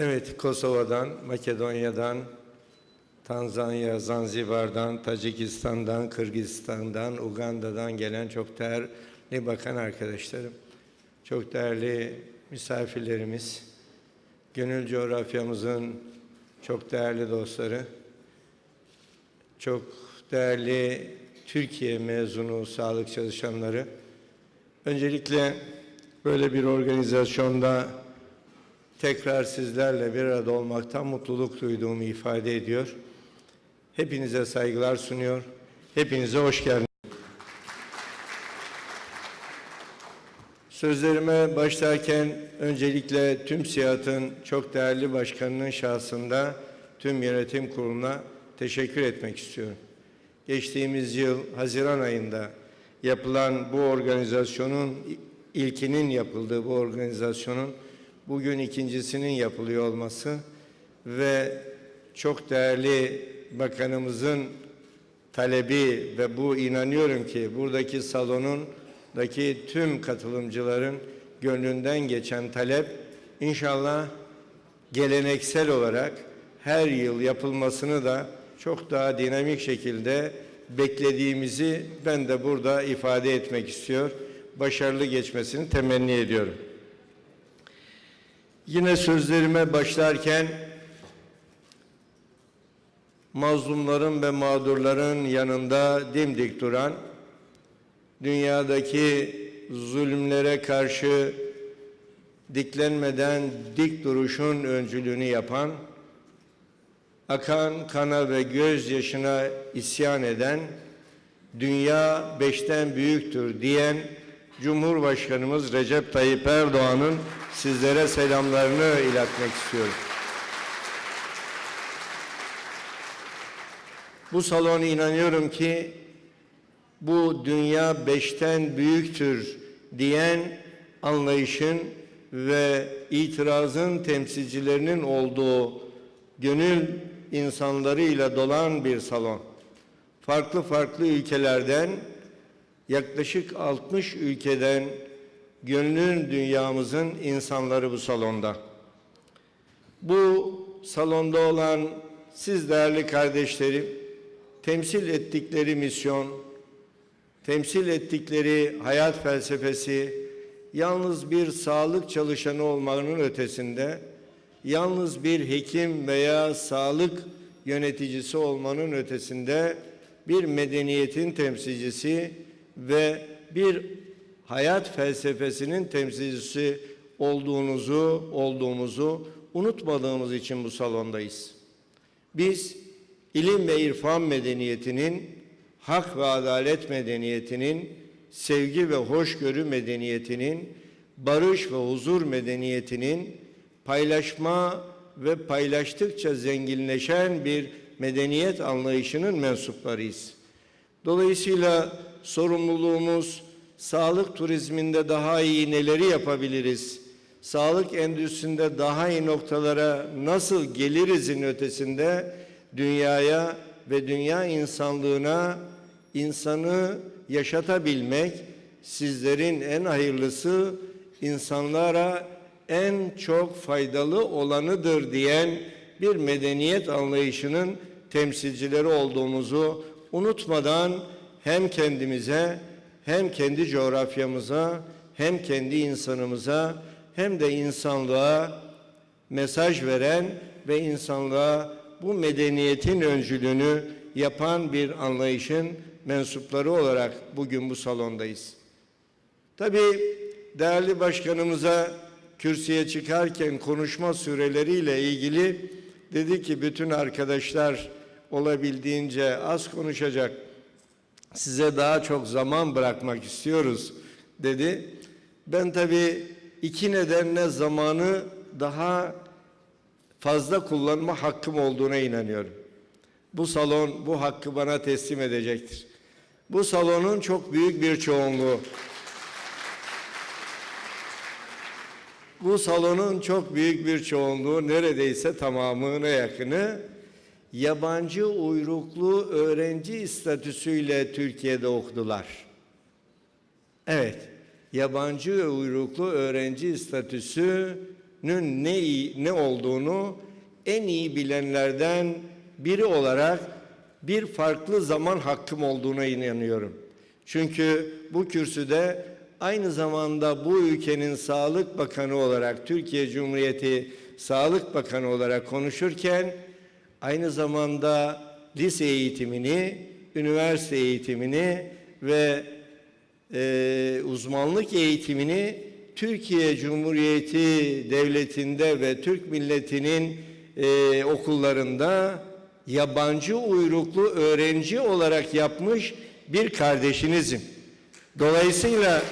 Evet, Kosova'dan, Makedonya'dan, Tanzanya, Zanzibar'dan, Tacikistan'dan, Kırgızistan'dan, Uganda'dan gelen çok değerli bakan arkadaşlarım, çok değerli misafirlerimiz, gönül coğrafyamızın çok değerli dostları, çok değerli Türkiye mezunu sağlık çalışanları, öncelikle böyle bir organizasyonda tekrar sizlerle bir arada olmaktan mutluluk duyduğumu ifade ediyor. Hepinize saygılar sunuyor. Hepinize hoş geldiniz. Sözlerime başlarken öncelikle tüm SİAD'ın çok değerli başkanının şahsında tüm yönetim kuruluna teşekkür etmek istiyorum. Geçtiğimiz yıl Haziran ayında yapılan bu organizasyonun ilkinin yapıldığı bu organizasyonun bugün ikincisinin yapılıyor olması ve çok değerli bakanımızın talebi ve bu inanıyorum ki buradaki salonundaki tüm katılımcıların gönlünden geçen talep inşallah geleneksel olarak her yıl yapılmasını da çok daha dinamik şekilde beklediğimizi ben de burada ifade etmek istiyor. Başarılı geçmesini temenni ediyorum. Yine sözlerime başlarken mazlumların ve mağdurların yanında dimdik duran, dünyadaki zulümlere karşı diklenmeden dik duruşun öncülüğünü yapan, akan kana ve gözyaşına isyan eden, dünya beşten büyüktür diyen Cumhurbaşkanımız Recep Tayyip Erdoğan'ın sizlere selamlarını iletmek istiyorum. Bu salon inanıyorum ki bu dünya beşten büyüktür diyen anlayışın ve itirazın temsilcilerinin olduğu gönül insanlarıyla dolan bir salon. Farklı farklı ülkelerden yaklaşık 60 ülkeden gönlün dünyamızın insanları bu salonda. Bu salonda olan siz değerli kardeşlerim, temsil ettikleri misyon, temsil ettikleri hayat felsefesi, yalnız bir sağlık çalışanı olmanın ötesinde, yalnız bir hekim veya sağlık yöneticisi olmanın ötesinde bir medeniyetin temsilcisi ve bir hayat felsefesinin temsilcisi olduğunuzu, olduğumuzu unutmadığımız için bu salondayız. Biz ilim ve irfan medeniyetinin, hak ve adalet medeniyetinin, sevgi ve hoşgörü medeniyetinin, barış ve huzur medeniyetinin, paylaşma ve paylaştıkça zenginleşen bir medeniyet anlayışının mensuplarıyız. Dolayısıyla sorumluluğumuz sağlık turizminde daha iyi neleri yapabiliriz? Sağlık endüstrisinde daha iyi noktalara nasıl gelirizin ötesinde dünyaya ve dünya insanlığına insanı yaşatabilmek sizlerin en hayırlısı insanlara en çok faydalı olanıdır diyen bir medeniyet anlayışının temsilcileri olduğumuzu unutmadan hem kendimize hem kendi coğrafyamıza hem kendi insanımıza hem de insanlığa mesaj veren ve insanlığa bu medeniyetin öncülüğünü yapan bir anlayışın mensupları olarak bugün bu salondayız. Tabii değerli başkanımıza kürsüye çıkarken konuşma süreleriyle ilgili dedi ki bütün arkadaşlar olabildiğince az konuşacak. Size daha çok zaman bırakmak istiyoruz dedi. Ben tabii iki nedenle zamanı daha fazla kullanma hakkım olduğuna inanıyorum. Bu salon bu hakkı bana teslim edecektir. Bu salonun çok büyük bir çoğunluğu bu salonun çok büyük bir çoğunluğu neredeyse tamamına yakını yabancı uyruklu öğrenci statüsüyle Türkiye'de okudular. Evet, yabancı uyruklu öğrenci statüsü ne iyi, ne olduğunu en iyi bilenlerden biri olarak bir farklı zaman hakkım olduğuna inanıyorum. Çünkü bu kürsüde aynı zamanda bu ülkenin Sağlık Bakanı olarak Türkiye Cumhuriyeti Sağlık Bakanı olarak konuşurken aynı zamanda lise eğitimini, üniversite eğitimini ve e, uzmanlık eğitimini Türkiye Cumhuriyeti Devleti'nde ve Türk milletinin e, okullarında yabancı uyruklu öğrenci olarak yapmış bir kardeşinizim. Dolayısıyla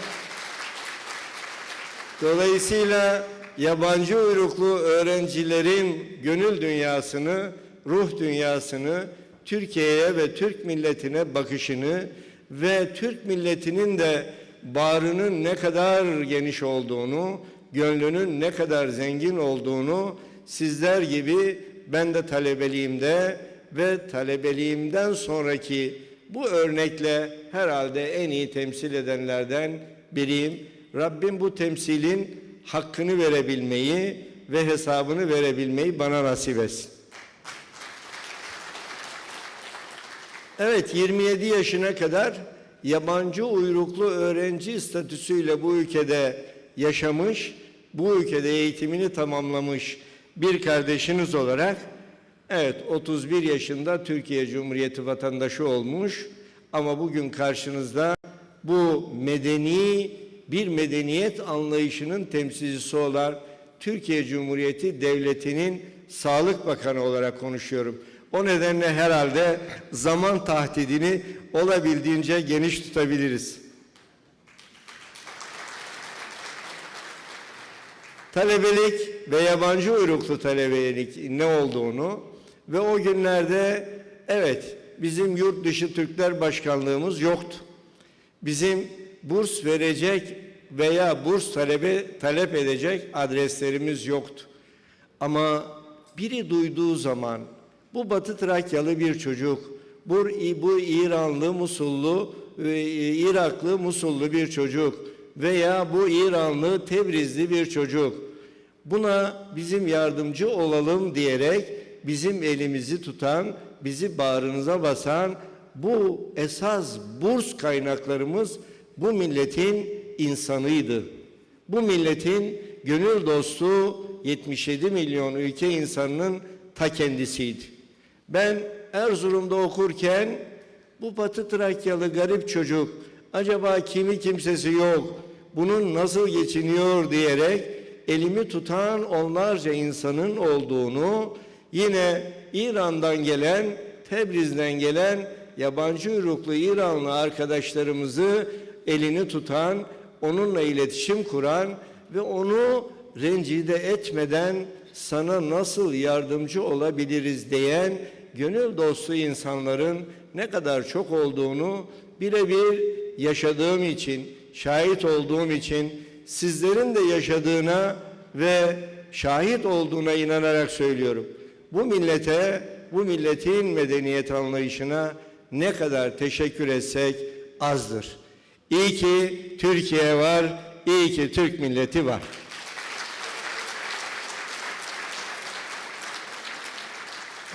Dolayısıyla yabancı uyruklu öğrencilerin gönül dünyasını, ruh dünyasını, Türkiye'ye ve Türk milletine bakışını ve Türk milletinin de bağrının ne kadar geniş olduğunu, gönlünün ne kadar zengin olduğunu sizler gibi ben de talebeliğimde ve talebeliğimden sonraki bu örnekle herhalde en iyi temsil edenlerden biriyim. Rabbim bu temsilin hakkını verebilmeyi ve hesabını verebilmeyi bana nasip etsin. Evet 27 yaşına kadar yabancı uyruklu öğrenci statüsüyle bu ülkede yaşamış, bu ülkede eğitimini tamamlamış bir kardeşiniz olarak evet 31 yaşında Türkiye Cumhuriyeti vatandaşı olmuş ama bugün karşınızda bu medeni bir medeniyet anlayışının temsilcisi olan Türkiye Cumhuriyeti Devleti'nin Sağlık Bakanı olarak konuşuyorum. O nedenle herhalde zaman tahdidini olabildiğince geniş tutabiliriz. Talebelik ve yabancı uyruklu talebelik ne olduğunu ve o günlerde evet bizim yurt dışı Türkler Başkanlığımız yoktu. Bizim burs verecek veya burs talebe talep edecek adreslerimiz yoktu. Ama biri duyduğu zaman bu Batı Trakyalı bir çocuk, bu, bu İranlı, Musullu, e, Iraklı, Musullu bir çocuk veya bu İranlı, Tebrizli bir çocuk. Buna bizim yardımcı olalım diyerek bizim elimizi tutan, bizi bağrınıza basan bu esas burs kaynaklarımız bu milletin insanıydı. Bu milletin gönül dostu 77 milyon ülke insanının ta kendisiydi. Ben Erzurum'da okurken bu Batı Trakyalı garip çocuk acaba kimi kimsesi yok bunun nasıl geçiniyor diyerek elimi tutan onlarca insanın olduğunu yine İran'dan gelen Tebriz'den gelen yabancı uyruklu İranlı arkadaşlarımızı elini tutan, onunla iletişim kuran ve onu rencide etmeden sana nasıl yardımcı olabiliriz diyen gönül dostu insanların ne kadar çok olduğunu birebir yaşadığım için, şahit olduğum için sizlerin de yaşadığına ve şahit olduğuna inanarak söylüyorum. Bu millete, bu milletin medeniyet anlayışına ne kadar teşekkür etsek azdır. İyi ki Türkiye var, iyi ki Türk milleti var.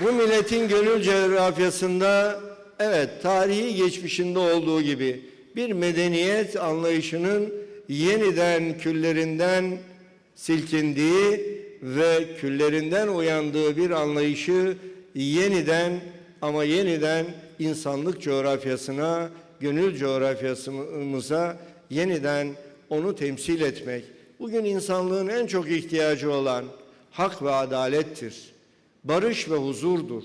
Bu milletin gönül coğrafyasında evet tarihi geçmişinde olduğu gibi bir medeniyet anlayışının yeniden küllerinden silkindiği ve küllerinden uyandığı bir anlayışı yeniden ama yeniden insanlık coğrafyasına, gönül coğrafyamıza yeniden onu temsil etmek. Bugün insanlığın en çok ihtiyacı olan hak ve adalettir. Barış ve huzurdur.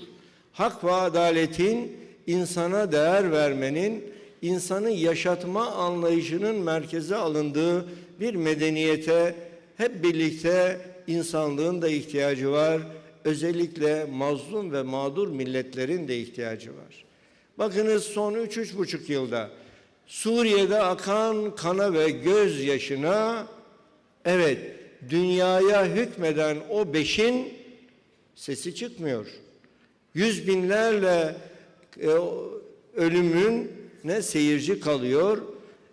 Hak ve adaletin insana değer vermenin, insanı yaşatma anlayışının merkeze alındığı bir medeniyete hep birlikte insanlığın da ihtiyacı var. Özellikle mazlum ve mağdur milletlerin de ihtiyacı var. Bakınız son üç, üç buçuk yılda Suriye'de akan kana ve gözyaşına evet dünyaya hükmeden o beşin sesi çıkmıyor. Yüz binlerle e, ölümün ne seyirci kalıyor.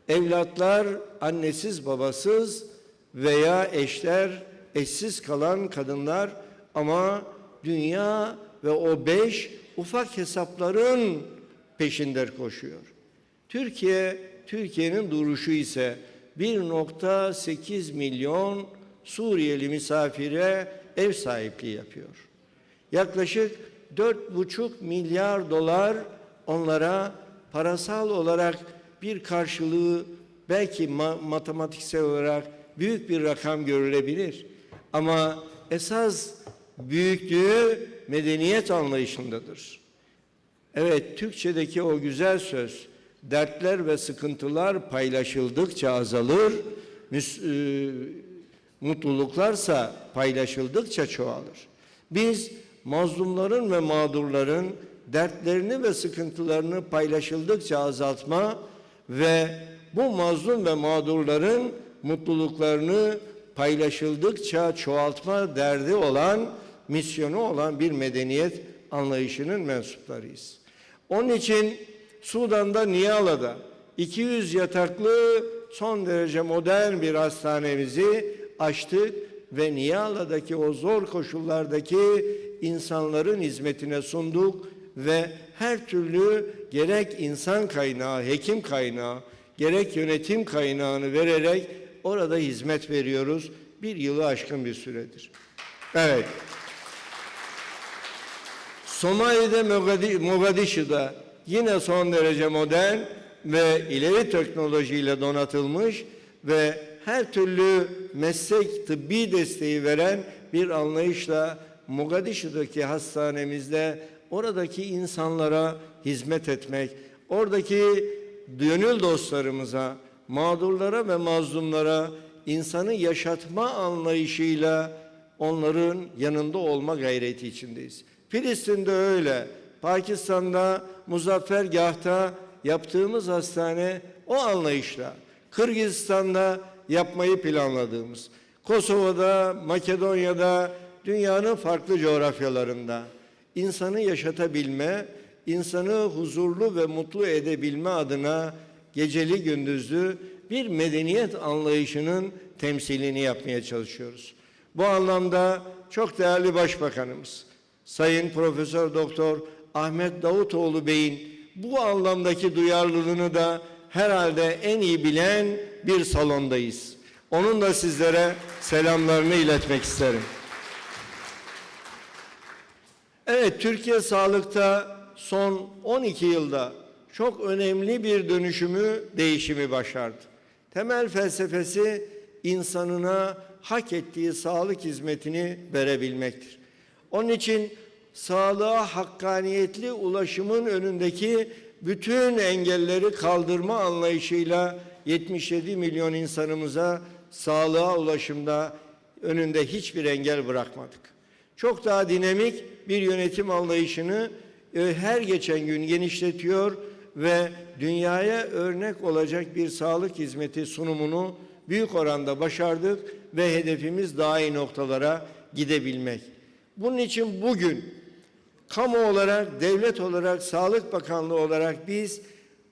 Evlatlar annesiz babasız veya eşler eşsiz kalan kadınlar ama dünya ve o beş ufak hesapların peşinde koşuyor. Türkiye, Türkiye'nin duruşu ise 1.8 milyon Suriyeli misafire ev sahipliği yapıyor. Yaklaşık 4,5 milyar dolar onlara parasal olarak bir karşılığı belki ma- matematiksel olarak büyük bir rakam görülebilir. Ama esas büyüklüğü medeniyet anlayışındadır. Evet, Türkçedeki o güzel söz, dertler ve sıkıntılar paylaşıldıkça azalır, müs- e, mutluluklarsa paylaşıldıkça çoğalır. Biz mazlumların ve mağdurların dertlerini ve sıkıntılarını paylaşıldıkça azaltma ve bu mazlum ve mağdurların mutluluklarını paylaşıldıkça çoğaltma derdi olan, misyonu olan bir medeniyet anlayışının mensuplarıyız. Onun için Sudan'da Niyala'da 200 yataklı son derece modern bir hastanemizi açtık ve Niyala'daki o zor koşullardaki insanların hizmetine sunduk ve her türlü gerek insan kaynağı, hekim kaynağı, gerek yönetim kaynağını vererek orada hizmet veriyoruz. Bir yılı aşkın bir süredir. Evet. Somali'de Mogadi- Mogadishu'da yine son derece modern ve ileri teknolojiyle donatılmış ve her türlü meslek tıbbi desteği veren bir anlayışla Mogadishu'daki hastanemizde oradaki insanlara hizmet etmek, oradaki gönül dostlarımıza, mağdurlara ve mazlumlara insanı yaşatma anlayışıyla onların yanında olma gayreti içindeyiz. Filistin'de öyle, Pakistan'da Muzaffergah'ta yaptığımız hastane o anlayışla, Kırgızistan'da yapmayı planladığımız, Kosova'da, Makedonya'da, dünyanın farklı coğrafyalarında insanı yaşatabilme, insanı huzurlu ve mutlu edebilme adına geceli gündüzlü bir medeniyet anlayışının temsilini yapmaya çalışıyoruz. Bu anlamda çok değerli Başbakanımız Sayın Profesör Doktor Ahmet Davutoğlu Bey'in bu anlamdaki duyarlılığını da herhalde en iyi bilen bir salondayız. Onun da sizlere selamlarını iletmek isterim. Evet, Türkiye sağlıkta son 12 yılda çok önemli bir dönüşümü, değişimi başardı. Temel felsefesi insanına hak ettiği sağlık hizmetini verebilmektir. Onun için sağlığa hakkaniyetli ulaşımın önündeki bütün engelleri kaldırma anlayışıyla 77 milyon insanımıza sağlığa ulaşımda önünde hiçbir engel bırakmadık. Çok daha dinamik bir yönetim anlayışını e, her geçen gün genişletiyor ve dünyaya örnek olacak bir sağlık hizmeti sunumunu büyük oranda başardık ve hedefimiz daha iyi noktalara gidebilmek. Bunun için bugün kamu olarak, devlet olarak, Sağlık Bakanlığı olarak biz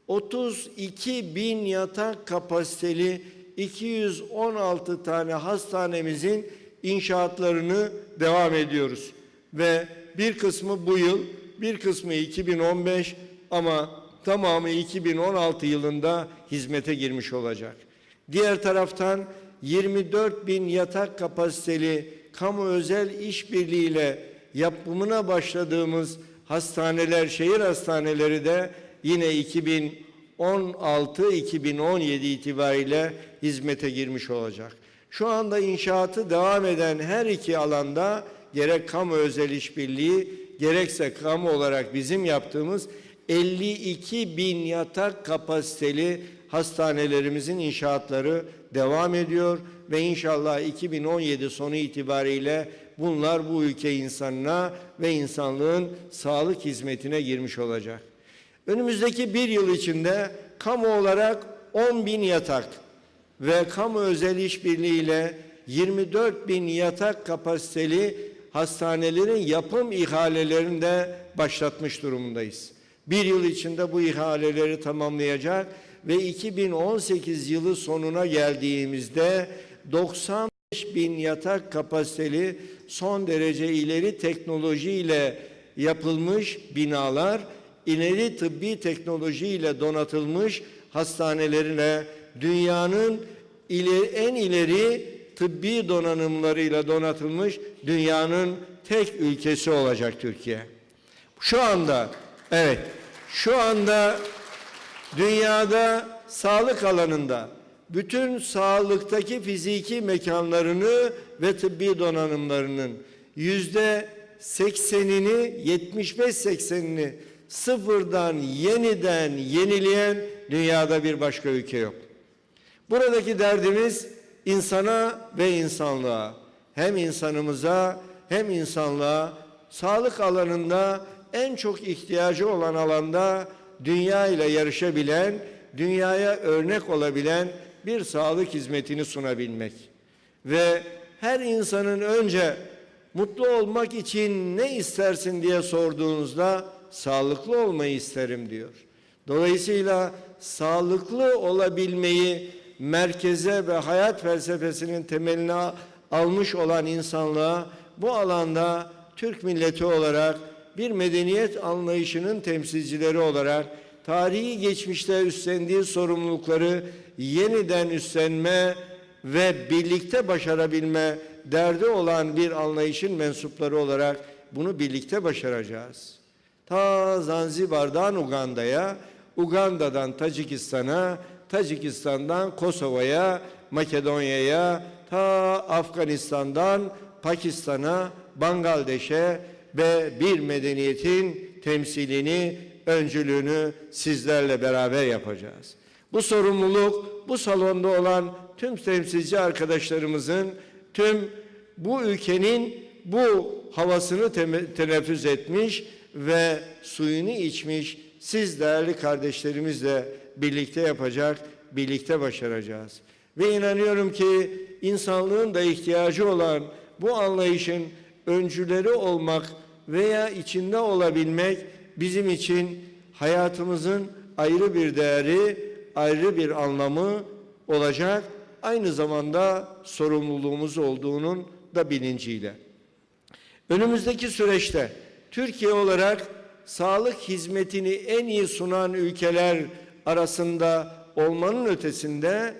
32 bin yatak kapasiteli 216 tane hastanemizin inşaatlarını devam ediyoruz. Ve bir kısmı bu yıl, bir kısmı 2015 ama tamamı 2016 yılında hizmete girmiş olacak. Diğer taraftan 24 bin yatak kapasiteli kamu özel işbirliğiyle yapımına başladığımız hastaneler, şehir hastaneleri de yine 2016-2017 itibariyle hizmete girmiş olacak. Şu anda inşaatı devam eden her iki alanda gerek kamu özel işbirliği gerekse kamu olarak bizim yaptığımız 52 bin yatak kapasiteli hastanelerimizin inşaatları devam ediyor ve inşallah 2017 sonu itibariyle bunlar bu ülke insanına ve insanlığın sağlık hizmetine girmiş olacak. Önümüzdeki bir yıl içinde kamu olarak 10 bin yatak ve kamu özel işbirliğiyle 24 bin yatak kapasiteli hastanelerin yapım ihalelerini de başlatmış durumundayız. Bir yıl içinde bu ihaleleri tamamlayacak ve 2018 yılı sonuna geldiğimizde 90 bin yatak kapasiteli son derece ileri teknolojiyle yapılmış binalar, ileri tıbbi teknolojiyle donatılmış hastanelerine dünyanın ile, en ileri tıbbi donanımlarıyla donatılmış dünyanın tek ülkesi olacak Türkiye. Şu anda evet şu anda dünyada sağlık alanında bütün sağlıktaki fiziki mekanlarını ve tıbbi donanımlarının yüzde 80'ini 75-80'ini sıfırdan yeniden yenileyen dünyada bir başka ülke yok. Buradaki derdimiz insana ve insanlığa, hem insanımıza hem insanlığa sağlık alanında en çok ihtiyacı olan alanda dünya ile yarışabilen, dünyaya örnek olabilen bir sağlık hizmetini sunabilmek. Ve her insanın önce mutlu olmak için ne istersin diye sorduğunuzda sağlıklı olmayı isterim diyor. Dolayısıyla sağlıklı olabilmeyi merkeze ve hayat felsefesinin temeline almış olan insanlığa bu alanda Türk milleti olarak bir medeniyet anlayışının temsilcileri olarak tarihi geçmişte üstlendiği sorumlulukları yeniden üstlenme ve birlikte başarabilme derdi olan bir anlayışın mensupları olarak bunu birlikte başaracağız. Ta Zanzibar'dan Uganda'ya, Uganda'dan Tacikistan'a, Tacikistan'dan Kosova'ya, Makedonya'ya, ta Afganistan'dan Pakistan'a, Bangladeş'e ve bir medeniyetin temsilini, öncülüğünü sizlerle beraber yapacağız. Bu sorumluluk bu salonda olan tüm temsilci arkadaşlarımızın, tüm bu ülkenin bu havasını teneffüs etmiş ve suyunu içmiş siz değerli kardeşlerimizle birlikte yapacak, birlikte başaracağız. Ve inanıyorum ki insanlığın da ihtiyacı olan bu anlayışın öncüleri olmak veya içinde olabilmek bizim için hayatımızın ayrı bir değeri, ayrı bir anlamı olacak. Aynı zamanda sorumluluğumuz olduğunun da bilinciyle. Önümüzdeki süreçte Türkiye olarak sağlık hizmetini en iyi sunan ülkeler arasında olmanın ötesinde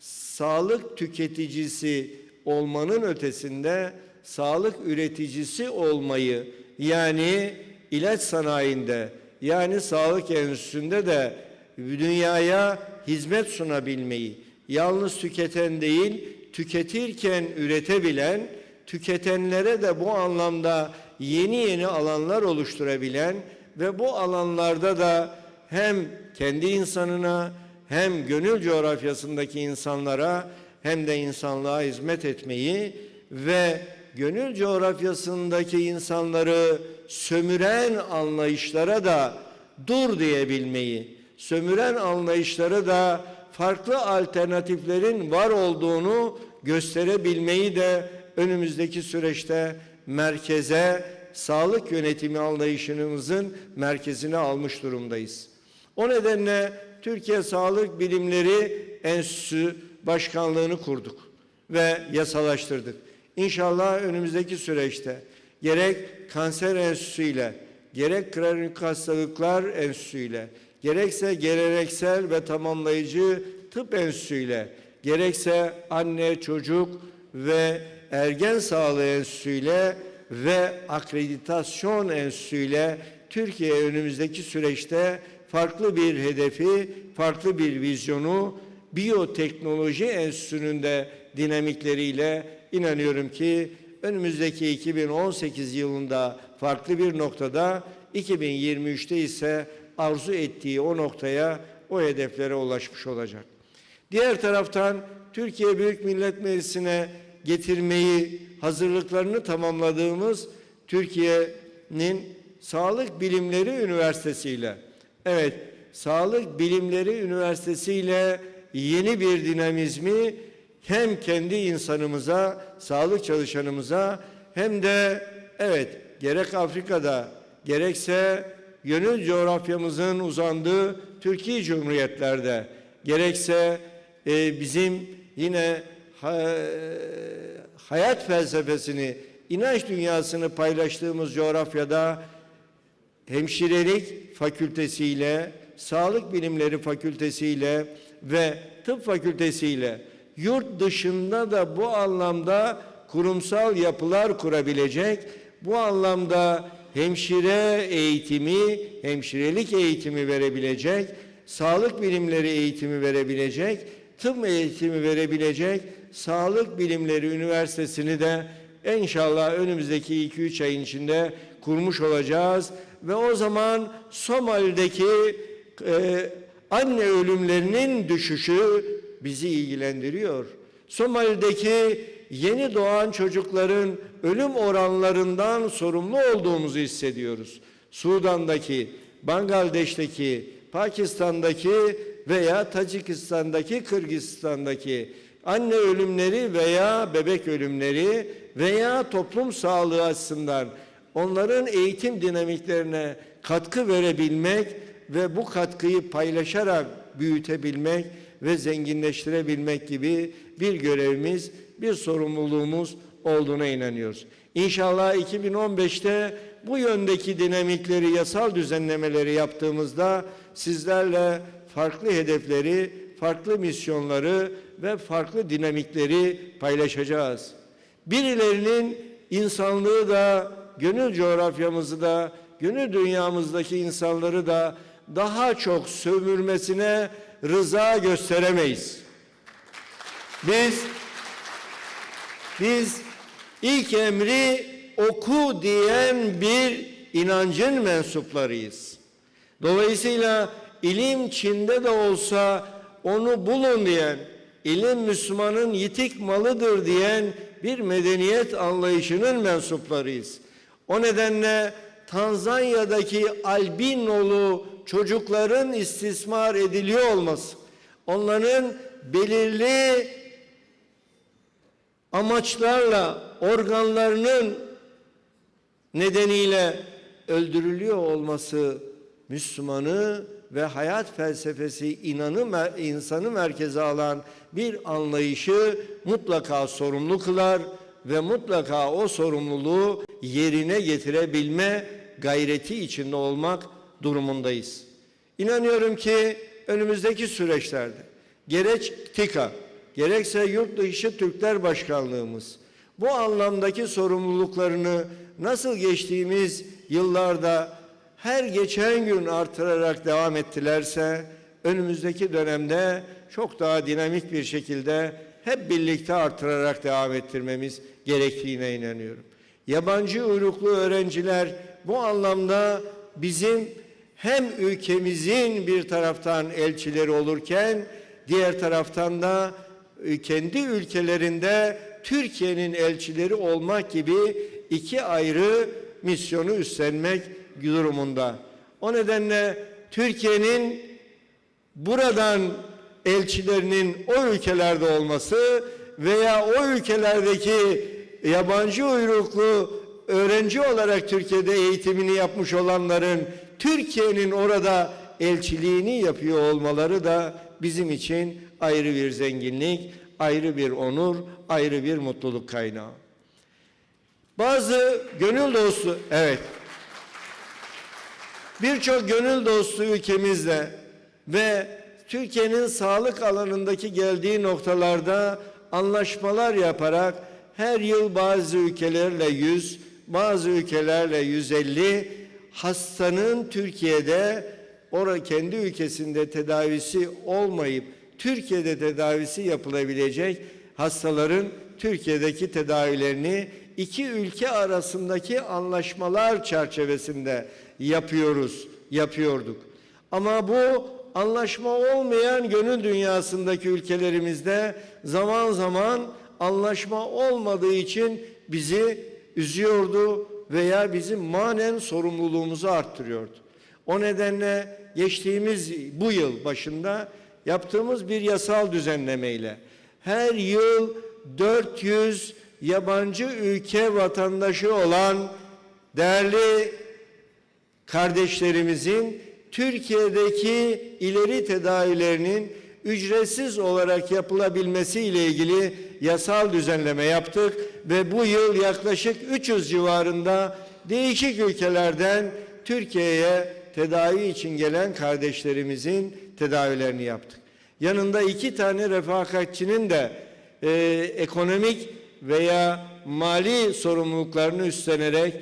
sağlık tüketicisi olmanın ötesinde sağlık üreticisi olmayı yani ilaç sanayinde yani sağlık enstitüsünde de dünyaya hizmet sunabilmeyi yalnız tüketen değil tüketirken üretebilen tüketenlere de bu anlamda yeni yeni alanlar oluşturabilen ve bu alanlarda da hem kendi insanına hem gönül coğrafyasındaki insanlara hem de insanlığa hizmet etmeyi ve gönül coğrafyasındaki insanları sömüren anlayışlara da dur diyebilmeyi, sömüren anlayışlara da farklı alternatiflerin var olduğunu gösterebilmeyi de önümüzdeki süreçte merkeze sağlık yönetimi anlayışımızın merkezine almış durumdayız. O nedenle Türkiye Sağlık Bilimleri Enstitüsü Başkanlığını kurduk ve yasalaştırdık. İnşallah önümüzdeki süreçte gerek kanser enstitüsü ile gerek kronik hastalıklar enstitüsü ile gerekse geleneksel ve tamamlayıcı tıp enstitüsü ile gerekse anne çocuk ve ergen sağlığı enstitüsü ile ve akreditasyon enstitüsü ile Türkiye önümüzdeki süreçte farklı bir hedefi, farklı bir vizyonu biyoteknoloji enstitüsünün de dinamikleriyle inanıyorum ki önümüzdeki 2018 yılında farklı bir noktada 2023'te ise arzu ettiği o noktaya o hedeflere ulaşmış olacak. Diğer taraftan Türkiye Büyük Millet Meclisi'ne getirmeyi hazırlıklarını tamamladığımız Türkiye'nin Sağlık Bilimleri Üniversitesi ile evet Sağlık Bilimleri Üniversitesi ile yeni bir dinamizmi hem kendi insanımıza, sağlık çalışanımıza hem de evet gerek Afrika'da gerekse gönül coğrafyamızın uzandığı Türkiye Cumhuriyetlerde gerekse e, bizim yine ha- hayat felsefesini, inanç dünyasını paylaştığımız coğrafyada hemşirelik fakültesiyle, sağlık bilimleri fakültesiyle ve tıp fakültesiyle yurt dışında da bu anlamda kurumsal yapılar kurabilecek, bu anlamda hemşire eğitimi, hemşirelik eğitimi verebilecek, sağlık bilimleri eğitimi verebilecek, tıp eğitimi verebilecek Sağlık Bilimleri Üniversitesi'ni de inşallah önümüzdeki 2-3 ayın içinde kurmuş olacağız ve o zaman Somali'deki e, anne ölümlerinin düşüşü bizi ilgilendiriyor. Somali'deki yeni doğan çocukların ölüm oranlarından sorumlu olduğumuzu hissediyoruz. Sudan'daki, Bangladeş'teki, Pakistan'daki veya Tacikistan'daki, Kırgızistan'daki anne ölümleri veya bebek ölümleri veya toplum sağlığı açısından onların eğitim dinamiklerine katkı verebilmek ve bu katkıyı paylaşarak büyütebilmek ve zenginleştirebilmek gibi bir görevimiz, bir sorumluluğumuz olduğuna inanıyoruz. İnşallah 2015'te bu yöndeki dinamikleri, yasal düzenlemeleri yaptığımızda sizlerle farklı hedefleri, farklı misyonları ve farklı dinamikleri paylaşacağız. Birilerinin insanlığı da, gönül coğrafyamızı da, gönül dünyamızdaki insanları da daha çok sömürmesine rıza gösteremeyiz. Biz biz ilk emri oku diyen bir inancın mensuplarıyız. Dolayısıyla ilim Çin'de de olsa onu bulun diyen, ilim Müslümanın yitik malıdır diyen bir medeniyet anlayışının mensuplarıyız. O nedenle Tanzanya'daki albinolu çocukların istismar ediliyor olması, onların belirli amaçlarla organlarının nedeniyle öldürülüyor olması Müslümanı ve hayat felsefesi inanı insanı merkeze alan bir anlayışı mutlaka sorumlu kılar ve mutlaka o sorumluluğu yerine getirebilme gayreti içinde olmak durumundayız. İnanıyorum ki önümüzdeki süreçlerde gerek TİKA, gerekse Yurt Dışı Türkler Başkanlığımız bu anlamdaki sorumluluklarını nasıl geçtiğimiz yıllarda her geçen gün artırarak devam ettilerse önümüzdeki dönemde çok daha dinamik bir şekilde hep birlikte artırarak devam ettirmemiz gerektiğine inanıyorum. Yabancı uyruklu öğrenciler bu anlamda bizim hem ülkemizin bir taraftan elçileri olurken diğer taraftan da e, kendi ülkelerinde Türkiye'nin elçileri olmak gibi iki ayrı misyonu üstlenmek durumunda. O nedenle Türkiye'nin buradan elçilerinin o ülkelerde olması veya o ülkelerdeki yabancı uyruklu öğrenci olarak Türkiye'de eğitimini yapmış olanların Türkiye'nin orada elçiliğini yapıyor olmaları da bizim için ayrı bir zenginlik, ayrı bir onur, ayrı bir mutluluk kaynağı. Bazı gönül dostu, evet, birçok gönül dostu ülkemizle ve Türkiye'nin sağlık alanındaki geldiği noktalarda anlaşmalar yaparak her yıl bazı ülkelerle 100, bazı ülkelerle 150 hastanın Türkiye'de orada kendi ülkesinde tedavisi olmayıp Türkiye'de tedavisi yapılabilecek hastaların Türkiye'deki tedavilerini iki ülke arasındaki anlaşmalar çerçevesinde yapıyoruz, yapıyorduk. Ama bu anlaşma olmayan gönül dünyasındaki ülkelerimizde zaman zaman anlaşma olmadığı için bizi üzüyordu veya bizim manen sorumluluğumuzu arttırıyordu. O nedenle geçtiğimiz bu yıl başında yaptığımız bir yasal düzenlemeyle her yıl 400 yabancı ülke vatandaşı olan değerli kardeşlerimizin Türkiye'deki ileri tedavilerinin ücretsiz olarak yapılabilmesi ile ilgili yasal düzenleme yaptık ve bu yıl yaklaşık 300 civarında değişik ülkelerden Türkiye'ye tedavi için gelen kardeşlerimizin tedavilerini yaptık. Yanında iki tane refakatçinin de e, ekonomik veya mali sorumluluklarını üstlenerek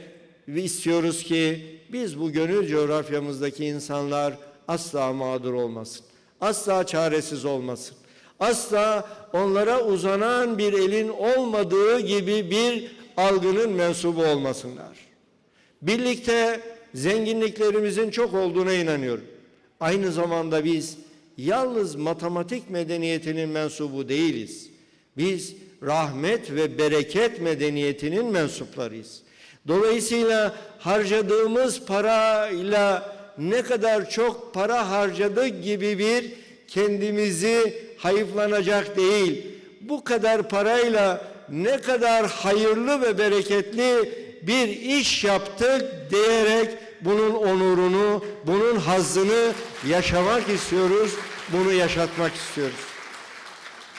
istiyoruz ki biz bu gönül coğrafyamızdaki insanlar asla mağdur olmasın. Asla çaresiz olmasın. Asla onlara uzanan bir elin olmadığı gibi bir algının mensubu olmasınlar. Birlikte zenginliklerimizin çok olduğuna inanıyorum. Aynı zamanda biz yalnız matematik medeniyetinin mensubu değiliz. Biz rahmet ve bereket medeniyetinin mensuplarıyız. Dolayısıyla harcadığımız parayla ne kadar çok para harcadık gibi bir kendimizi hayıflanacak değil. Bu kadar parayla ne kadar hayırlı ve bereketli bir iş yaptık diyerek bunun onurunu, bunun hazzını yaşamak istiyoruz, bunu yaşatmak istiyoruz.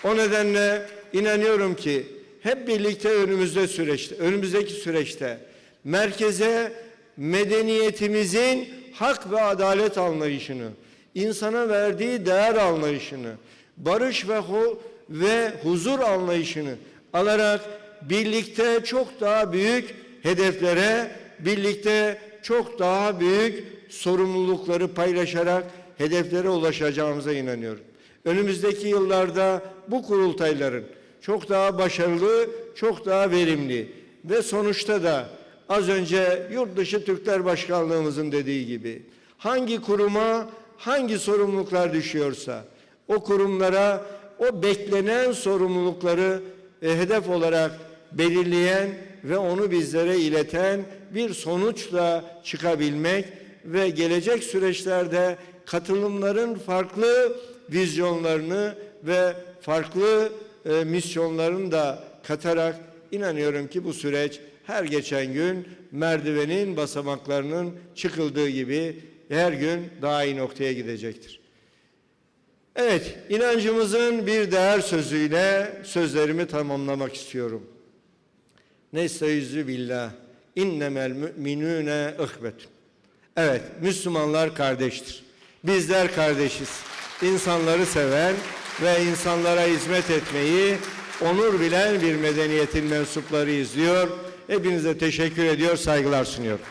O nedenle inanıyorum ki hep birlikte önümüzde süreçte, önümüzdeki süreçte merkeze medeniyetimizin hak ve adalet anlayışını, insana verdiği değer anlayışını, barış ve hu ve huzur anlayışını alarak birlikte çok daha büyük hedeflere, birlikte çok daha büyük sorumlulukları paylaşarak hedeflere ulaşacağımıza inanıyorum. Önümüzdeki yıllarda bu kurultayların çok daha başarılı, çok daha verimli ve sonuçta da az önce Yurt Dışı Türkler Başkanlığımızın dediği gibi hangi kuruma hangi sorumluluklar düşüyorsa o kurumlara o beklenen sorumlulukları e, hedef olarak belirleyen ve onu bizlere ileten bir sonuçla çıkabilmek ve gelecek süreçlerde katılımların farklı vizyonlarını ve farklı e, misyonlarını da katarak inanıyorum ki bu süreç her geçen gün merdivenin basamaklarının çıkıldığı gibi her gün daha iyi noktaya gidecektir. Evet, inancımızın bir değer sözüyle sözlerimi tamamlamak istiyorum. Nestaizu billah. İnnemel müminüne ihbetun. Evet, Müslümanlar kardeştir. Bizler kardeşiz. İnsanları seven ve insanlara hizmet etmeyi onur bilen bir medeniyetin mensupları izliyor. Hepinize teşekkür ediyor, saygılar sunuyorum.